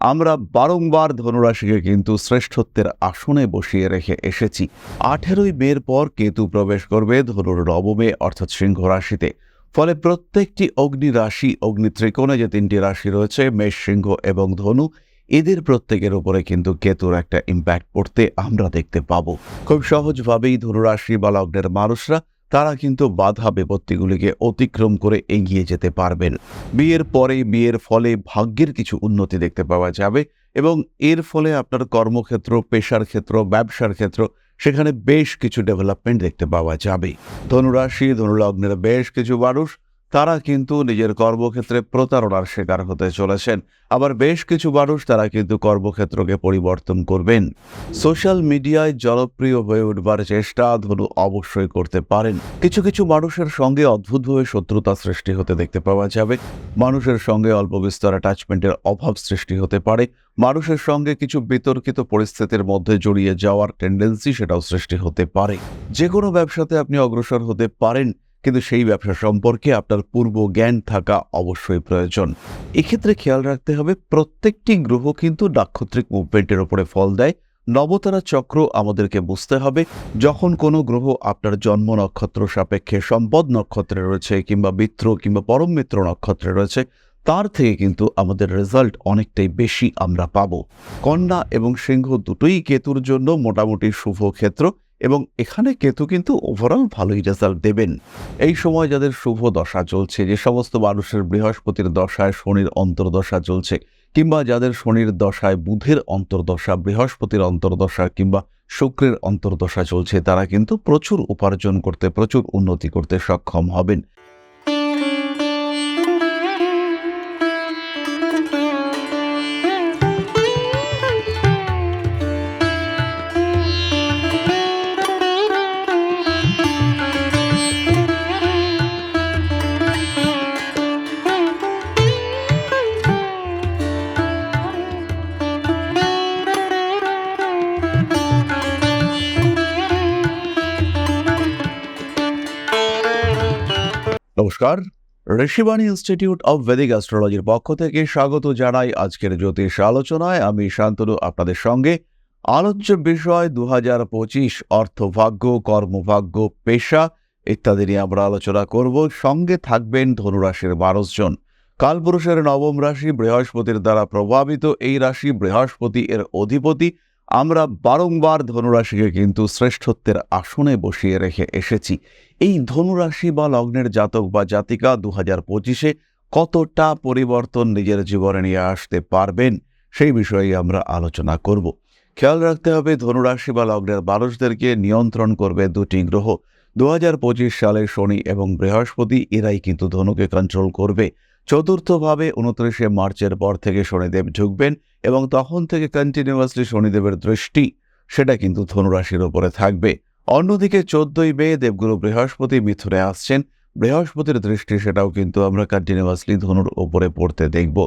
আমরা বারংবার ধনুরাশিকে কিন্তু শ্রেষ্ঠত্বের আসনে বসিয়ে রেখে এসেছি। আঠেরোই মের পর কেতু প্রবেশ করবে ধনুর নবমে অর্থাৎ সিংহ রাশিতে। ফলে প্রত্যেকটি অগ্নি রাশি, অগ্নি ত্রিকোণে যে তিনটি রাশি রয়েছে, মেষ, সিংহ এবং ধনু, এদের প্রত্যেকের উপরে কিন্তু কেতুর একটা ইম্প্যাক্ট পড়তে আমরা দেখতে পাবো। খুব সহজভাবেই ধনুরাশি বা লগ্নের মানুষরা তারা কিন্তু বাধা বিপত্তিগুলিকে অতিক্রম করে এগিয়ে যেতে পারবেন। বিয়ের পরে বিয়ের ফলে ভাগ্যের কিছু উন্নতি দেখতে পাওয়া যাবে এবং এর ফলে আপনার কর্মক্ষেত্র, পেশার ক্ষেত্র, ব্যবসার ক্ষেত্র, সেখানে বেশ কিছু ডেভেলপমেন্ট দেখতে পাওয়া যাবে। ধনুরাশি, ধনুলগ্নের বেশ কিছু মানুষ তারা কিন্তু নিজের কর্মক্ষেত্রে প্রতারণার শিকার হতে চলেছেন। আবার বেশ কিছু মানুষ তারা কিন্তু কর্মক্ষেত্রকে পরিবর্তন করবেন। সোশ্যাল মিডিয়ায় জনপ্রিয় হয়ে উঠবার চেষ্টা ধনু অবশ্যই করতে পারেন। কিছু কিছু মানুষের সঙ্গে অদ্ভুতভাবে শত্রুতা সৃষ্টি হতে দেখতে পাওয়া যাবে। মানুষের সঙ্গে অল্প বিস্তর অ্যাটাচমেন্টের অভাব সৃষ্টি হতে পারে। মানুষের সঙ্গে কিছু বিতর্কিত পরিস্থিতির মধ্যে জড়িয়ে যাওয়ার টেন্ডেন্সি সেটাও সৃষ্টি হতে পারে। যে কোনো ব্যবসাতে আপনি অগ্রসর হতে পারেন। কিন্তু সেই ব্যবসা সম্পর্কে আপনার পূর্ব জ্ঞান থাকা অবশ্যই প্রয়োজন। এক্ষেত্রে খেয়াল রাখতে হবে, প্রত্যেকটি গ্রহ কিন্তু নাক্ষত্রিক মুভমেন্টের ওপরে ফল দেয়। নবতারা চক্র আমাদেরকে বুঝতে হবে, যখন কোনো গ্রহ আপনার জন্ম নক্ষত্র সাপেক্ষে সম্পদ নক্ষত্রে রয়েছে কিংবা মিত্র কিংবা পরম মিত্র নক্ষত্রে রয়েছে, তার থেকে কিন্তু আমাদের রেজাল্ট অনেকটাই বেশি আমরা পাব। কন্যা এবং সিংহ দুটোই কেতুর জন্য মোটামুটি শুভ ক্ষেত্র। এবং এখানে কেতু কিন্তু ওভারঅল ভালোই রেজাল্ট দেবেন। এই সময় যাদের শুভ দশা চলছে, যে সমস্ত মানুষের বৃহস্পতির দশায় শনির অন্তর্দশা চলছে, কিংবা যাদের শনির দশায় বুধের অন্তর্দশা, বৃহস্পতির অন্তর্দশা, কিংবা শুক্রের অন্তর্দশা চলছে, তারা কিন্তু প্রচুর উপার্জন করতে, প্রচুর উন্নতি করতে সক্ষম হবেন। নমস্কার। ঋষিবাণী ইনস্টিটিউট অব ভেদিক অ্যাস্ট্রোলজির পক্ষ থেকে স্বাগত জানাই আজকের জ্যোতিষ আলোচনায়। আমি শান্তনু, আপনাদের সঙ্গে। আলোচ্য বিষয় দু হাজার পঁচিশ, অর্থভাগ্য, কর্মভাগ্য, পেশা ইত্যাদি নিয়ে আমরা আলোচনা করব। সঙ্গে থাকবেন ধনুরাশির বারোশ জন কালপুরুষের নবম রাশি বৃহস্পতির দ্বারা প্রভাবিত। এই রাশি বৃহস্পতি এর অধিপতি। আমরা বারংবার ধনুরাশিকে কিন্তু শ্রেষ্ঠত্বের আসনে বসিয়ে রেখে এসেছি। এই ধনুরাশি বা লগ্নের জাতক বা জাতিকা দু হাজার পঁচিশে কতটা পরিবর্তন নিজের জীবনে নিয়ে আসতে পারবেন, সেই বিষয়ে আমরা আলোচনা করব। খেয়াল রাখতে হবে, ধনুরাশি বা লগ্নের মানুষদেরকে নিয়ন্ত্রণ করবে দুটি গ্রহ। দু হাজার পঁচিশ সালে শনি এবং বৃহস্পতি, এরাই কিন্তু ধনুকে কন্ট্রোল করবে। চতুর্থভাবে উনত্রিশে মার্চের পর থেকে শনিদেব ঢুকবেন এবং তখন থেকে কন্টিনিউয়াসলি শনিদেবের দৃষ্টি, সেটা কিন্তু ধনুরাশির ওপরে থাকবে। অন্যদিকে চোদ্দই মে দেবগুরু বৃহস্পতি মিথুনে আসছেন, বৃহস্পতির দৃষ্টি সেটাও কিন্তু আমরা কন্টিনিউয়াসলি ধনুর ওপরে পড়তে দেখব।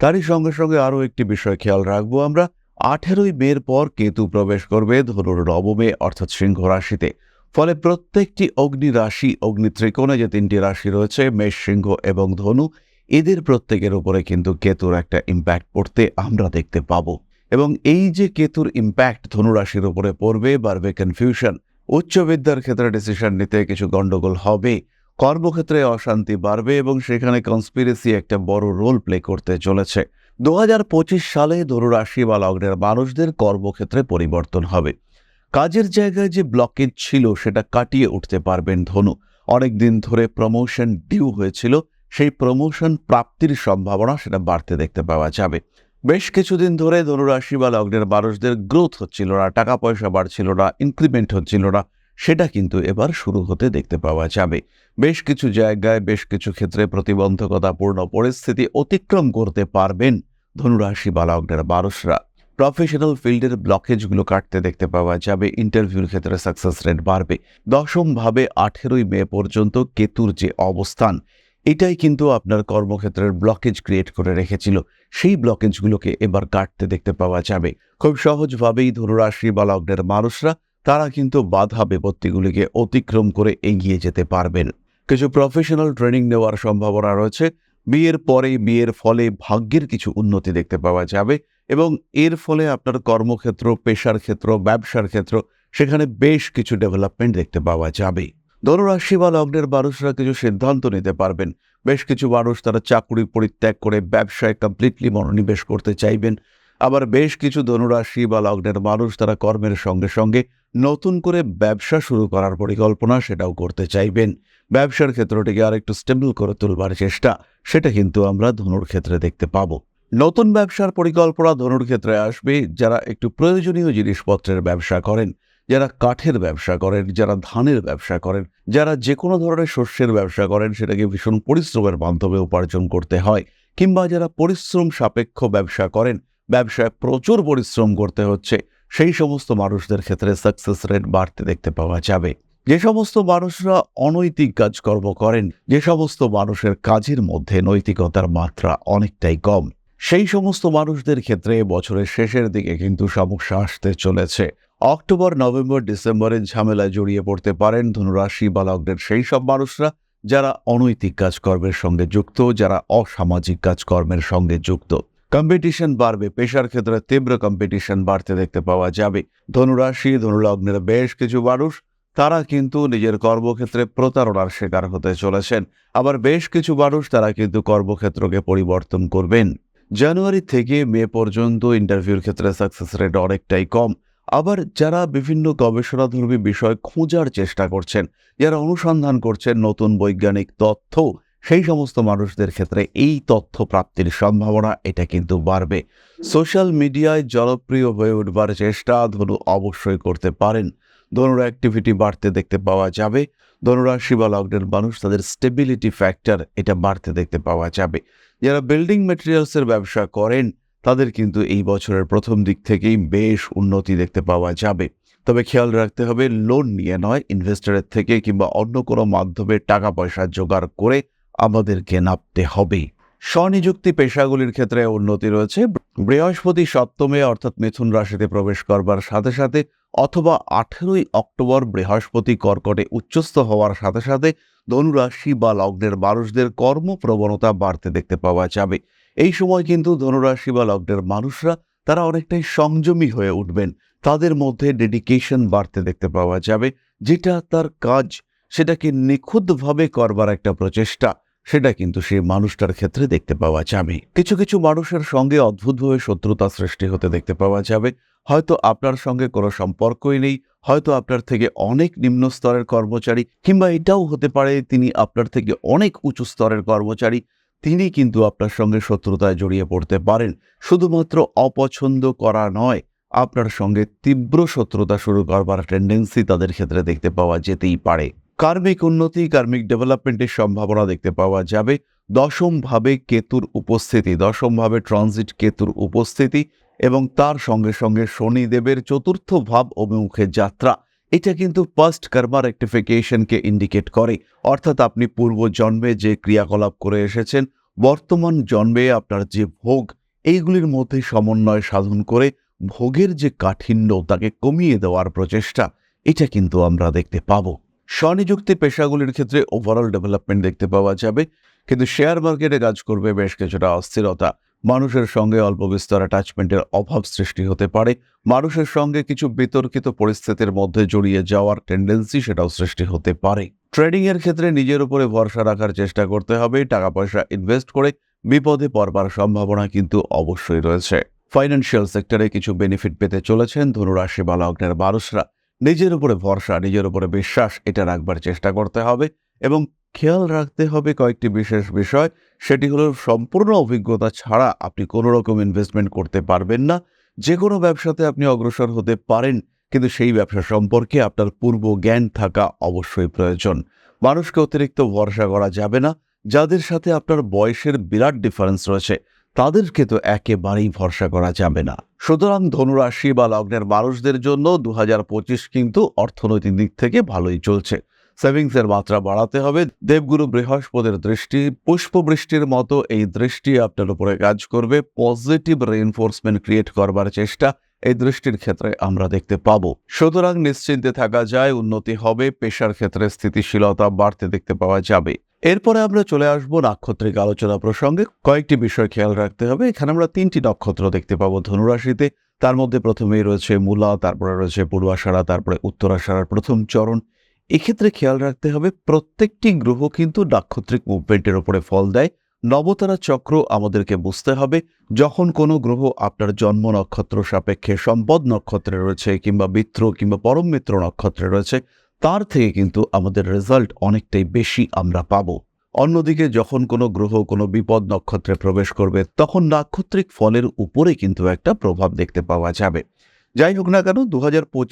তারই সঙ্গে সঙ্গে আরও একটি বিষয় খেয়াল রাখব আমরা, আঠেরোই মের পর কেতু প্রবেশ করবে ধনুর নবমে, অর্থাৎ সিংহ রাশিতে। ফলে প্রত্যেকটি অগ্নি রাশি, অগ্নি ত্রিকোণে যে তিনটি রাশি রয়েছে, মেষ, সিংহ এবং ধনু এদের প্রত্যেকের উপরে কিন্তু কেতুর একটা ইম্প্যাক্ট পড়তে আমরা দেখতে পাবো। এবং এই যে কেতুর ইম্প্যাক্ট ধনুরাশির উপরে পড়বে বাড়বে কনফিউশন উচ্চ বিদ্যার ক্ষেত্রে ডিসিশন নিতে কিছু গণ্ডগোল হবে, কর্মক্ষেত্রে অশান্তি বাড়বে এবং সেখানে কনস্পিরেসি একটা বড় রোল প্লে করতে চলেছে। দু হাজার পঁচিশ সালে ধনুরাশি বা লগ্নের মানুষদের কর্মক্ষেত্রে পরিবর্তন হবে। কাজের জায়গায় যে ব্লকেজ ছিল সেটা কাটিয়ে উঠতে পারবেন ধনু। অনেক দিন ধরে প্রমোশন ডিউ হয়েছিল সেই প্রমোশন প্রাপ্তির সম্ভাবনা সেটা বাড়তে দেখতে পাওয়া যাবে। বেশ কিছুদিন ধরে ধনুরাশি বা লগ্নের মানুষদের গ্রোথ হচ্ছিল না টাকা পয়সা বাড়ছিল না ইনক্রিমেন্ট হচ্ছিল না, সেটা কিন্তু এবার শুরু হতে দেখতে পাওয়া যাবে। বেশ কিছু জায়গায়, বেশ কিছু ক্ষেত্রে প্রতিবন্ধকতাপূর্ণ পরিস্থিতি অতিক্রম করতে পারবেন ধনুরাশি বা লগ্নের মানুষরা। প্রফেশনাল ফিল্ডের ব্লকেজগুলো কাটতে দেখতে পাওয়া যাবে ইন্টারভিউর ক্ষেত্রে সাকসেস রেট বাড়বে। দশমভাবে আঠেরোই মে পর্যন্ত কেতুর যে অবস্থান এটাই কিন্তু আপনার কর্মক্ষেত্রের ব্লকেজ ক্রিয়েট করে রেখেছিল। সেই ব্লকেজগুলোকে এবার কাটতে দেখতে পাওয়া যাবে। খুব সহজভাবেই ধনুরাশি বা লগ্নের মানুষরা, তারা কিন্তু বাধা বিপত্তিগুলিকে অতিক্রম করে এগিয়ে যেতে পারবেন। কিছু প্রফেশনাল ট্রেনিং নেওয়ার সম্ভাবনা রয়েছে। বিয়ের পরে, বিয়ের ফলে ভাগ্যের কিছু উন্নতি দেখতে পাওয়া যাবে এবং এর ফলে আপনার কর্মক্ষেত্র, পেশার ক্ষেত্র, ব্যবসার ক্ষেত্র, সেখানে বেশ কিছু ডেভেলপমেন্ট দেখতে পাওয়া যাবে। ধনুরাশি বা লগ্নের মানুষরা কিছু সিদ্ধান্ত নিতে পারবেন। বেশ কিছু মানুষ তারা চাকুরি পরিত্যাগ করে ব্যবসায় কমপ্লিটলি মনোনিবেশ করতে চাইবেন। আবার বেশ কিছু ধনুরাশি বা লগ্নের মানুষ তারা কর্মের সঙ্গে সঙ্গে নতুন করে ব্যবসা শুরু করার পরিকল্পনা সেটাও করতে চাইবেন। ব্যবসার ক্ষেত্রটিকে আরেকটু স্টেবল করে তুলবার চেষ্টা, সেটা কিন্তু আমরা ধনুর ক্ষেত্রে দেখতে পাবো। নতুন ব্যবসার পরিকল্পনা ধনুর ক্ষেত্রে আসবে, যারা একটু প্রয়োজনীয় জিনিসপত্রের ব্যবসা করেন। যারা কাঠের ব্যবসা করেন, যারা ধানের ব্যবসা করেন, যারা যে কোনো ধরনের শস্যের ব্যবসা করেন, সেটাকে ভীষণ পরিশ্রমের মাধ্যমে উপার্জন করতে হয়। কিংবা যারা পরিশ্রম সাপেক্ষ ব্যবসা করেন, ব্যবসায় প্রচুর পরিশ্রম করতে হচ্ছে, সেই সমস্ত মানুষদের ক্ষেত্রে সাকসেস রেট বাড়তে দেখতে পাওয়া যাবে। যে সমস্ত মানুষরা অনৈতিক কাজকর্ম করেন, যে সমস্ত মানুষের কাজের মধ্যে নৈতিকতার মাত্রা অনেকটাই কম, সেই সমস্ত মানুষদের ক্ষেত্রে বছরের শেষের দিকে কিন্তু সমস্যা আসতে চলেছে। অক্টোবর, নভেম্বর ডিসেম্বরে ঝামেলায় জড়িয়ে পড়তে পারেন ধনুরাশি বা লগ্নের সেই সব মানুষরা যারা অনৈতিক কাজকর্মের সঙ্গে যুক্ত, যারা অসামাজিক কাজকর্মের সঙ্গে যুক্ত। কম্পিটিশন বাড়বে, পেশার ক্ষেত্রে তীব্র কম্পিটিশন বাড়তে দেখতে পাওয়া যাবে। ধনুরাশি, ধনুলগ্নের বেশ কিছু মানুষ, তারা কিন্তু নিজের কর্মক্ষেত্রে প্রতারণার শিকার হতে চলেছেন। আবার বেশ কিছু মানুষ তারা কিন্তু কর্মক্ষেত্রকে পরিবর্তন করবেন। জানুয়ারি থেকে মে পর্যন্ত ইন্টারভিউর ক্ষেত্রে সাকসেস রেট অনেকটাই কম। আবার যারা বিভিন্ন গবেষণাধর্মী বিষয় খোঁজার চেষ্টা করছেন, যারা অনুসন্ধান করছেন নতুন বৈজ্ঞানিক তথ্য, সেই সমস্ত মানুষদের ক্ষেত্রে এই তথ্য প্রাপ্তির সম্ভাবনা এটা কিন্তু বাড়বে। সোশ্যাল মিডিয়ায় জনপ্রিয় হয়ে উঠবার চেষ্টা ধনু অবশ্যই করতে পারেন। ধনুর অ্যাক্টিভিটি বাড়তে দেখতে পাওয়া যাবে। ধনুরাশি বা লগ্নের মানুষ, তাদের স্টেবিলিটি ফ্যাক্টর এটা বাড়তে দেখতে পাওয়া যাবে। যারা বিল্ডিং মেটেরিয়ালসের ব্যবসা করেন তাদের কিন্তু এই বছরের প্রথম দিক থেকেই বেশ উন্নতি দেখতে পাওয়া যাবে। তবে খেয়াল রাখতে হবে লোন নিয়ে নয় ইনভেস্টরের থেকে কিংবা অন্য কোনো মাধ্যমে টাকা পয়সা জোগাড় করে আমাদেরকে নামতে হবে। স্বনিযুক্তি পেশাগুলির ক্ষেত্রে উন্নতি রয়েছে। বৃহস্পতি সপ্তমে অর্থাৎ মিথুন রাশিতে প্রবেশ করবার সাথে সাথে অথবা আঠেরোই অক্টোবর বৃহস্পতি কর্কটে উচ্চস্থ হওয়ার সাথে সাথে ধনুরাশি বা লগ্নের মানুষদের কর্মপ্রবণতা বাড়তে দেখতে পাওয়া যাবে। এই সময় কিন্তু ধনুরাশি বা লগ্নের মানুষরা তারা অনেকটাই সংযমী হয়ে উঠবেন। তাদের মধ্যে ডেডিকেশন বাড়তে দেখতে পাওয়া যাবে। যেটা তার কাজ, সেটাকে নিখুঁতভাবে করবার একটা প্রচেষ্টা, সেটা কিন্তু সেই মানুষটার ক্ষেত্রে দেখতে পাওয়া যাবে। কিছু কিছু মানুষের সঙ্গে অদ্ভুতভাবে শত্রুতা সৃষ্টি হতে দেখতে পাওয়া যাবে। হয়তো আপনার সঙ্গে কোনো সম্পর্কই নেই, হয়তো আপনার থেকে অনেক নিম্ন স্তরের কর্মচারী, কিংবা এটাও হতে পারে তিনি আপনার থেকে অনেক উঁচু স্তরের কর্মচারী তিনি কিন্তু আপনার সঙ্গে শত্রুতায় জড়িয়ে পড়তে পারেন। শুধুমাত্র অপছন্দ করা নয়, আপনার সঙ্গে তীব্র শত্রুতা শুরু করবার টেন্ডেন্সি তাদের ক্ষেত্রে দেখতে পাওয়া যেতেই পারে। কার্মিক উন্নতি, কার্মিক ডেভেলপমেন্টের সম্ভাবনা দেখতে পাওয়া যাবে। দশমভাবে কেতুর উপস্থিতি, দশমভাবে ট্রানজিট কেতুর উপস্থিতি এবং তার সঙ্গে সঙ্গে শনিদেবের চতুর্থ ভাব অভিমুখে যাত্রা। এটা কিন্তু পাস্ট কর্মা রেক্টিফিকেশনকে ইন্ডিকেট করে। অর্থাৎ আপনি পূর্ব জন্মে যে ক্রিয়াকলাপ করে এসেছেন, বর্তমান জন্মে আপনার যে ভোগ, এইগুলির মধ্যে সমন্বয় সাধন করে ভোগের যে কাঠিন্য, তাকে কমিয়ে দেওয়ার প্রচেষ্টা, এটা কিন্তু আমরা দেখতে পাব। স্বনিযুক্তি পেশাগুলির ক্ষেত্রে ওভারঅল ডেভেলপমেন্ট দেখতে পাওয়া যাবে। কিন্তু শেয়ার মার্কেটে কাজ করবে বেশ কিছুটা অস্থিরতা। মানুষের সঙ্গে অল্প বিস্তর অ্যাটাচমেন্টের অভাব সৃষ্টি হতে পারে। মানুষের সঙ্গে কিছু বিতর্কিত পরিস্থিতির মধ্যে জড়িয়ে যাওয়ার টেন্ডেন্সি সেটাও সৃষ্টি হতে পারে। ট্রেডিং এর ক্ষেত্রে নিজের উপরে ভরসা রাখার চেষ্টা করতে হবে টাকা পয়সা ইনভেস্ট করে বিপদে পড়বার সম্ভাবনা কিন্তু অবশ্যই রয়েছে। ফাইন্যান্সিয়াল সেক্টরে কিছু বেনিফিট পেতে চলেছেন ধনুরাশি বা লগ্নের মানুষরা। নিজের উপরে ভরসা, নিজের উপরে বিশ্বাস, এটা রাখবার চেষ্টা করতে হবে এবং খেয়াল রাখতে হবে কয়েকটি বিশেষ বিষয়। সেটি হলো সম্পূর্ণ অভিজ্ঞতা ছাড়া আপনি কোনো রকম ইনভেস্টমেন্ট করতে পারবেন না। যে কোনো ব্যবসাতে আপনি অগ্রসর হতে পারেন, কিন্তু সেই ব্যবসা সম্পর্কে আপনার পূর্ব জ্ঞান থাকা অবশ্যই প্রয়োজন। মানুষকে অতিরিক্ত ভরসা করা যাবে না। যাদের সাথে আপনার বয়সের বিরাট ডিফারেন্স রয়েছে, তাদেরকে তো একেবারেই ভরসা করা যাবে না। সুতরাং ধনুরাশি বা লগ্নের মানুষদের জন্য দু হাজার পঁচিশ কিন্তু অর্থনৈতিক দিক থেকে ভালোই চলছে। সেভিংসের মাত্রা বাড়াতে হবে। দেবগুরু বৃহস্পতির দৃষ্টি, পুষ্পবৃষ্টির মতো এই দৃষ্টি আপনার উপরে কাজ করবে। পজিটিভ রেইনফোর্সমেন্ট ক্রিয়েট করবার চেষ্টা, এই দৃষ্টির ক্ষেত্রে আমরা দেখতে পাবো। সুতরাং নিশ্চিন্তে থাকা যায়, উন্নতি হবে, পেশার ক্ষেত্রে স্থিতিশীলতা বাড়তে দেখতে পাওয়া যাবে। এরপরে আমরা চলে আসব নাক্ষত্রিক আলোচনা প্রসঙ্গে। কয়েকটি বিষয় খেয়াল রাখতে হবে। এখানে আমরা তিনটি নক্ষত্র দেখতে পাবো ধনুরাশিতে। তার মধ্যে প্রথমেই রয়েছে মূলা, তারপরে রয়েছে পূর্বাষাঢ়া, তারপরে উত্তরাষাঢ়ার প্রথম চরণ। এক্ষেত্রে খেয়াল রাখতে হবে প্রত্যেকটি গ্রহ কিন্তু নাক্ষত্রিক মুভমেন্টের ওপরে ফল দেয়। নবতারা চক্র আমাদেরকে বুঝতে হবে, যখন কোনো গ্রহ আপনার জন্ম নক্ষত্র সাপেক্ষে সম্পদ নক্ষত্রে রয়েছে কিংবা মিত্র কিংবা পরম মিত্র নক্ষত্রে রয়েছে, তার থেকে কিন্তু আমাদের রেজাল্ট অনেকটাই বেশি আমরা পাবো। অন্যদিকে যখন কোনো গ্রহ কোনো বিপদ নক্ষত্রে প্রবেশ করবে, তখন নাক্ষত্রিক ফলের উপরে কিন্তু একটা প্রভাব দেখতে পাওয়া যাবে। যাই হোক না কেন দু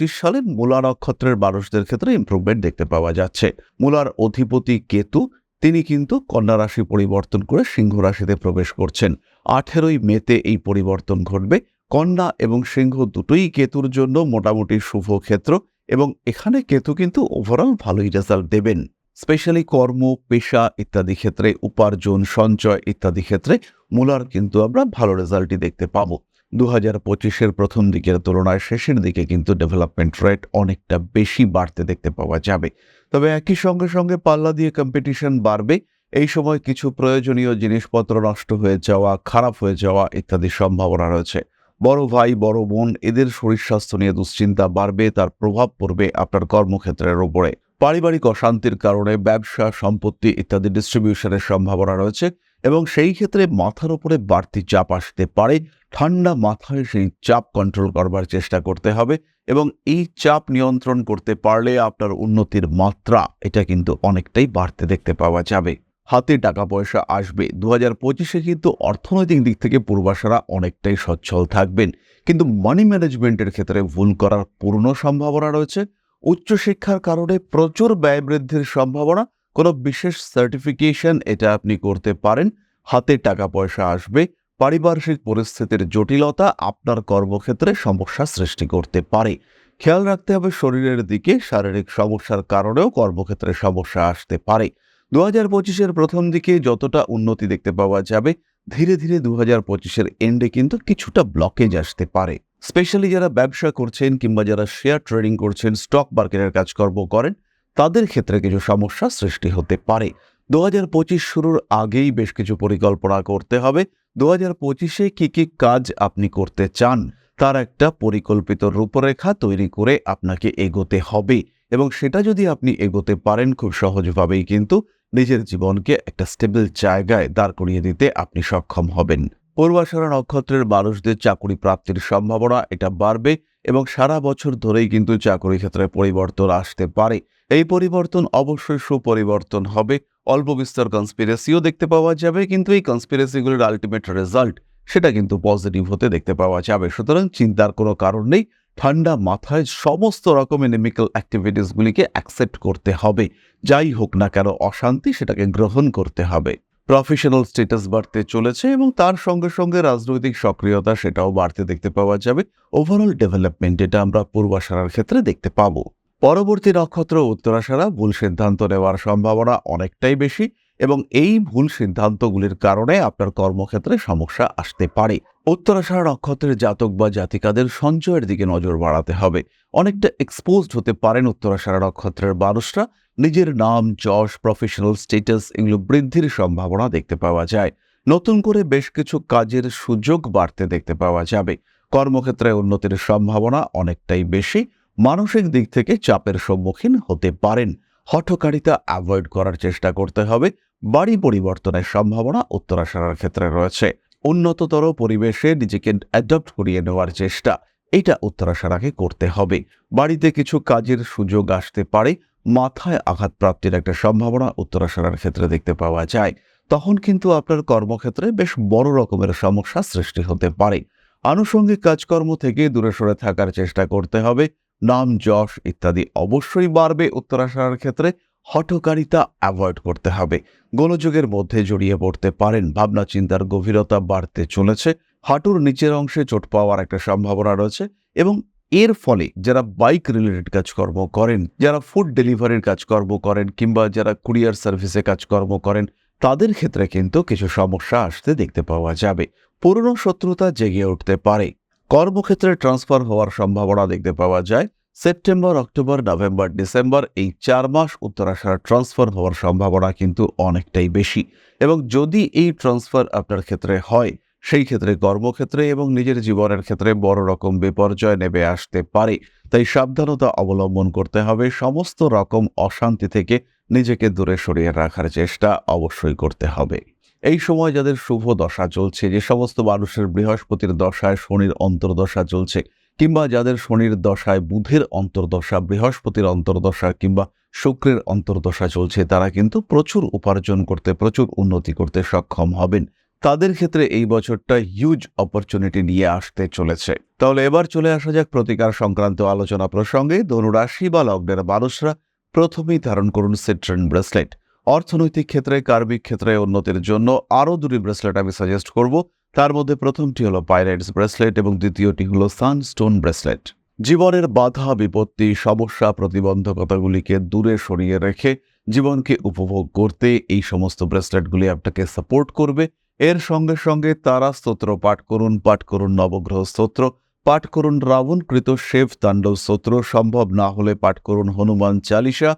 সালে মূলা নক্ষত্রের মানুষদের ক্ষেত্রে ইম্প্রুভমেন্ট দেখতে পাওয়া যাচ্ছে। মূলার অধিপতি কেতু, তিনি কিন্তু কন্যা রাশি পরিবর্তন করে সিংহ রাশিতে প্রবেশ করছেন। আঠেরোই মেতে এই পরিবর্তন ঘটবে। কন্যা এবং সিংহ দুটোই কেতুর জন্য মোটামুটি শুভ ক্ষেত্র এবং এখানে কেতু কিন্তু ওভারঅল ভালোই রেজাল্ট দেবেন। স্পেশালি কর্ম, পেশা ইত্যাদি ক্ষেত্রে উপার্জন, সঞ্চয় ইত্যাদি ক্ষেত্রে মূলার কিন্তু আমরা ভালো রেজাল্টই দেখতে পাবো। দু হাজার পঁচিশের প্রথম দিকের তুলনায় শেষের দিকে কিন্তু ডেভেলপমেন্ট রেট অনেকটা বেশি বাড়তে দেখতে পাওয়া যাবে। তবে একই সঙ্গে সঙ্গে পাল্লা দিয়ে কম্পিটিশন বাড়বে। এই সময় কিছু প্রয়োজনীয় জিনিসপত্র নষ্ট হয়ে যাওয়া, খারাপ হয়ে যাওয়া ইত্যাদি সম্ভাবনা রয়েছে। বড় ভাই, বড় বোন, এদের শরীর স্বাস্থ্য নিয়ে দুশ্চিন্তা বাড়বে, তার প্রভাব পড়বে আপনার কর্মক্ষেত্রের ওপরে পারিবারিক অশান্তির কারণে ব্যবসা, সম্পত্তি ইত্যাদি ডিস্ট্রিবিউশনের সম্ভাবনা রয়েছে এবং সেই ক্ষেত্রে মাথার উপরে বাড়তি চাপ আসতে পারে। ঠান্ডা মাথায় সেই চাপ কন্ট্রোল করবার চেষ্টা করতে হবে এবং এই চাপ নিয়ন্ত্রণ করতে পারলে আপনার উন্নতির মাত্রা এটা কিন্তু অনেকটাই বাড়তে দেখতে পাওয়া যাবে। হাতে টাকা পয়সা আসবে। দু হাজার পঁচিশে কিন্তু অর্থনৈতিক দিক থেকে পূর্বাশারা অনেকটাই সচ্ছল থাকবেন। কিন্তু মানি ম্যানেজমেন্টের ক্ষেত্রে ভুল করার পূর্ণ সম্ভাবনা রয়েছে। উচ্চশিক্ষার কারণে প্রচুর ব্যয় বৃদ্ধির সম্ভাবনা। কোনো বিশেষ সার্টিফিকেশন এটা আপনি করতে পারেন। হাতে টাকা পয়সা আসবে। পারিপার্শ্বিক পরিস্থিতির জটিলতা আপনার কর্মক্ষেত্রে সমস্যা সৃষ্টি করতে পারে। খেয়াল রাখতে হবে শরীরের দিকে, শারীরিক সমস্যার কারণেও কর্মক্ষেত্রে সমস্যা আসতে পারে। দু হাজার পঁচিশের প্রথম দিকে যতটা উন্নতি দেখতে পাওয়া যাবে, ধীরে ধীরে দু হাজার পঁচিশের এন্ডে কিন্তু কিছুটা ব্লকেজ আসতে পারে। স্পেশালি যারা ব্যবসা করছেন কিংবা যারা শেয়ার ট্রেডিং করছেন, স্টক মার্কেটের কাজকর্ম করেন, তাদের ক্ষেত্রে কিছু সমস্যা সৃষ্টি হতে পারে। দু হাজার পঁচিশ শুরুর আগেই বেশ কিছু পরিকল্পনা করতে হবে। দু হাজার পঁচিশে কী কী কাজ আপনি করতে চান, তার একটা পরিকল্পিত রূপরেখা তৈরি করে আপনাকে এগোতে হবে। এবং সেটা যদি আপনি এগোতে পারেন খুব সহজভাবেই কিন্তু নিজের জীবনকে একটা স্টেবল জায়গায় দাঁড় করিয়ে দিতে আপনি সক্ষম হবেন। পূর্বাশারা নক্ষত্রের মানুষদের চাকরি প্রাপ্তির সম্ভাবনা এটা বাড়বে এবং সারা বছর ধরেই কিন্তু চাকরি ক্ষেত্রে পরিবর্তন আসতে পারে। এই পরিবর্তন অবশ্যই সুপরিবর্তন হবে। অল্প বিস্তর কনস্পিরেসিও দেখতে পাওয়া যাবে, কিন্তু এই কনস্পিরেসিগুলির আলটিমেট রেজাল্ট সেটা কিন্তু পজিটিভ হতে দেখতে পাওয়া যাবে। সুতরাং চিন্তার কোনো কারণ নেই, ঠান্ডা মাথায় সমস্ত রকমের নেমিক্যাল অ্যাক্টিভিটিসগুলিকে অ্যাকসেপ্ট করতে হবে। যাই হোক না কেন, অশান্তি সেটাকে গ্রহণ করতে হবে। প্রফেশনাল স্ট্যাটাস বাড়তে চলেছে এবং তার সঙ্গে সঙ্গে রাজনৈতিক সক্রিয়তা সেটাও বাড়তে দেখতে পাওয়া যাবে। ওভারঅল ডেভেলপমেন্ট এটা আমরা পূর্বাশারার ক্ষেত্রে দেখতে পাবো। পরবর্তী নক্ষত্র উত্তরাশারা ভুল সিদ্ধান্ত নেওয়ার সম্ভাবনা অনেকটাই বেশি এবং এই ভুল সিদ্ধান্তগুলির কারণে আপনার কর্মক্ষেত্রে সমস্যা আসতে পারে। উত্তরাষাঢ় নক্ষত্রের জাতক বা জাতিকাদের সঞ্চয়ের দিকে নজর বাড়াতে হবে। অনেকটা এক্সপোজড হতে পারেন উত্তরাষাঢ় নক্ষত্রের মানুষরা। নিজের নাম, যশ প্রফেশনাল স্টেটাস এগুলো বৃদ্ধির সম্ভাবনা দেখতে পাওয়া যায়। নতুন করে বেশ কিছু কাজের সুযোগ বাড়তে দেখতে পাওয়া যাবে। কর্মক্ষেত্রে উন্নতির সম্ভাবনা অনেকটাই বেশি। মানসিক দিক থেকে চাপের সম্মুখীন হতে পারেন। হঠকারিতা অ্যাভয়েড করার চেষ্টা করতে হবে। বাড়ি পরিবর্তনের সম্ভাবনা উত্তরাশারার ক্ষেত্রে রয়েছে। উন্নততর পরিবেশে নিজেকে অ্যাডপ্ট করিয়ে নেওয়ার চেষ্টা, এটা উত্তরাশারাকে করতে হবে। বাড়িতে কিছু কাজের সুযোগ আসতে পারে। মাথায় আঘাত প্রাপ্তির একটা সম্ভাবনা উত্তরাশারার ক্ষেত্রে দেখতে পাওয়া যায়। তখন কিন্তু আপনার কর্মক্ষেত্রে বেশ বড় রকমের সমস্যা সৃষ্টি হতে পারে। আনুষঙ্গিক কাজকর্ম থেকে দূরে সরে থাকার চেষ্টা করতে হবে। নাম, যশ ইত্যাদি অবশ্যই বাড়বে। উত্তরাশারার ক্ষেত্রে হঠকারিতা অ্যাভয়েড করতে হবে। গোলযোগের মধ্যে জড়িয়ে পড়তে পারেন। ভাবনা চিন্তার গভীরতা বাড়তে চলেছে। হাঁটুর নিচের অংশে চোট পাওয়ার একটা সম্ভাবনা রয়েছে এবং এর ফলে যারা বাইক রিলেটেড কাজকর্ম করেন, যারা ফুড ডেলিভারির কাজকর্ম করেন কিংবা যারা কুরিয়ার সার্ভিসে কাজকর্ম করেন, তাদের ক্ষেত্রে কিন্তু কিছু সমস্যা আসতে দেখতে পাওয়া যাবে। পুরনো শত্রুতা জেগে উঠতে পারে। কর্মক্ষেত্রে ট্রান্সফার হওয়ার সম্ভাবনা দেখতে পাওয়া যায়। সেপ্টেম্বর, অক্টোবর, নভেম্বর, ডিসেম্বর এই চার মাস উত্তরাশার ট্রান্সফার হওয়ার সম্ভাবনা কিন্তু অনেকটাই বেশি। এবং যদি এই ট্রান্সফার আপনার ক্ষেত্রে হয়, সেই ক্ষেত্রে কর্মক্ষেত্রে এবং নিজের জীবনের ক্ষেত্রে বড় রকম বিপর্যয় নেমে আসতে পারে। তাই সাবধানতা অবলম্বন করতে হবে। সমস্ত রকম অশান্তি থেকে নিজেকে দূরে সরিয়ে রাখার চেষ্টা অবশ্যই করতে হবে। এই সময় যাদের শুভ দশা চলছে, যে সমস্ত মানুষের বৃহস্পতির দশায় শনির অন্তর্দশা চলছে, কিংবা যাদের শনির দশায় বুধের অন্তর্দশা, বৃহস্পতির অন্তর্দশা, কিংবা শুক্রের অন্তর্দশা চলছে, তারা কিন্তু প্রচুর উপার্জন করতে, প্রচুর উন্নতি করতে সক্ষম হবেন। তাদের ক্ষেত্রে এই বছরটা হিউজ অপরচুনিটি নিয়ে আসতে চলেছে। তাহলে এবার চলে আসা যাক প্রতিকার সংক্রান্ত আলোচনা প্রসঙ্গে। ধনুরাশি বা লগ্নের মানুষরা প্রথমেই ধারণ করুন সিট্রেন ব্রেসলেট অর্থনৈতিক ক্ষেত্রে, কার্মিক ক্ষেত্রে উন্নতির জন্য আরও দুটি ব্রেসলেট আমি সাজেস্ট করব। তার মধ্যে প্রথমটি হলো পাইরাইটস ব্রেসলেট এবং দ্বিতীয়টি হলো সানস্টোন ব্রেসলেট জীবনের বাধা, বিপত্তি, সমস্যা প্রতিবন্ধকতাগুলিকে দূরে সরিয়ে রেখে জীবনকে উপভোগ করতে এই সমস্ত ব্রেসলেটগুলি আপনাকে সাপোর্ট করবে। এর সঙ্গে সঙ্গে তারা স্তোত্র পাঠ করুন পাঠ করুন নবগ্রহ স্তোত্র, পাঠ করুন রাবণকৃত শেভ তাণ্ডব স্তোত্র, সম্ভব না হলে পাঠ করুন হনুমান চালিসা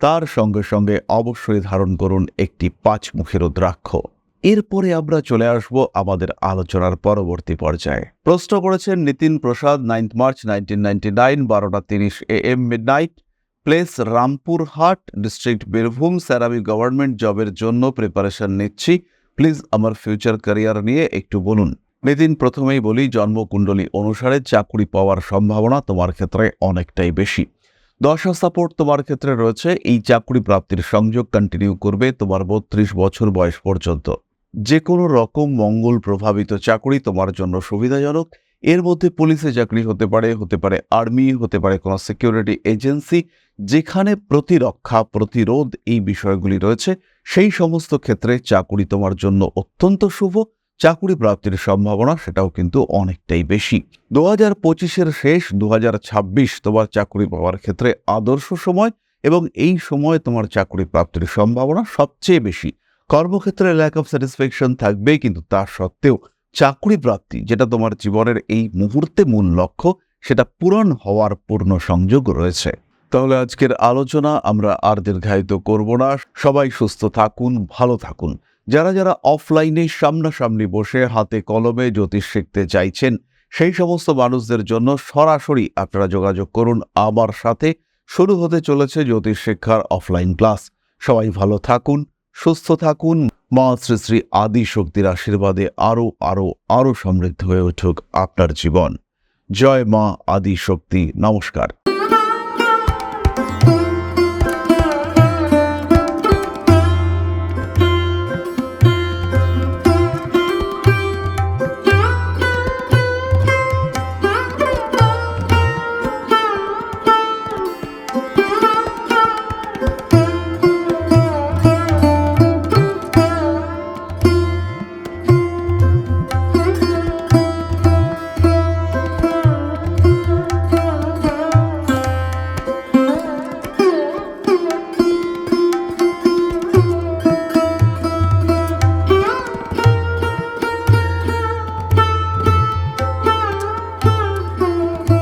তার সঙ্গে সঙ্গে অবশ্যই ধারণ করুন একটি পাঁচ পাঁচমুখী রুদ্রাক্ষ। এরপরে আমরা চলে আসব আমাদের আলোচনার পরবর্তী পর্যায়ে। প্রশ্ন করেছেন Nitin Prasad ninth March nineteen ninety nine বারোটা তিরিশ A M midnight place Rampurhat district Birbhum sir আমি গভর্নমেন্ট জবের জন্য প্রিপারেশন নিচ্ছি। প্লিজ আমার ফিউচার ক্যারিয়ার নিয়ে একটু বলুন। নিতিন, প্রথমেই বলি, জন্মকুণ্ডলী অনুসারে চাকরি পাওয়ার সম্ভাবনা তোমার ক্ষেত্রে অনেকটাই বেশি। দশা সাপোর্ট তোমার ক্ষেত্রে রয়েছে, এই চাকরি প্রাপ্তির সংযোগ কন্টিনিউ করবে তোমার বত্রিশ বছর বয়স পর্যন্ত। যে কোনো রকম মঙ্গল প্রভাবিত চাকরি তোমার জন্য সুবিধাজনক। এর মধ্যে পুলিশে চাকরি হতে পারে হতে পারে আর্মি হতে পারে কোনো সিকিউরিটি এজেন্সি যেখানে প্রতিরক্ষা, প্রতিরোধ এই বিষয়গুলি রয়েছে। সেই সমস্ত ক্ষেত্রে চাকুরি তোমার জন্য অত্যন্ত শুভ। চাকুরি প্রাপ্তির সম্ভাবনা সেটাও কিন্তু অনেকটাই বেশি। দু হাজার পঁচিশের শেষ, দু হাজার ছাব্বিশ তোমার চাকুরি পাওয়ার ক্ষেত্রে আদর্শ সময় এবং এই সময় তোমার চাকুরি প্রাপ্তির সম্ভাবনা সবচেয়ে বেশি। কর্মক্ষেত্রে ল্যাক অফ স্যাটিসফ্যাকশন থাকবে কিন্তু তা সত্ত্বেও চাকরি প্রাপ্তি, যেটা তোমার জীবনের এই মুহূর্তে মূল লক্ষ্য, সেটা পূরণ হওয়ার পূর্ণ সংযোগ রয়েছে। তাহলে আজকের আলোচনা আমরা আর দীর্ঘায়িত করব না। সবাই সুস্থ থাকুন, ভালো থাকুন। যারা যারা অফলাইনে সামনাসামনি বসে হাতে কলমে জ্যোতিষ শিখতে চাইছেন, সেই সমস্ত মানুষদের জন্য সরাসরি আপনারা যোগাযোগ করুন। আমার সাথে শুরু হতে চলেছে জ্যোতিষ শিক্ষার অফলাইন ক্লাস সবাই ভালো থাকুন, সুস্থ থাকুন। মা শ্রী শ্রী আদি শক্তির আশীর্বাদে আরও আরও আরও সমৃদ্ধ হয়ে উঠুক আপনার জীবন। জয় মা আদি শক্তি। নমস্কার।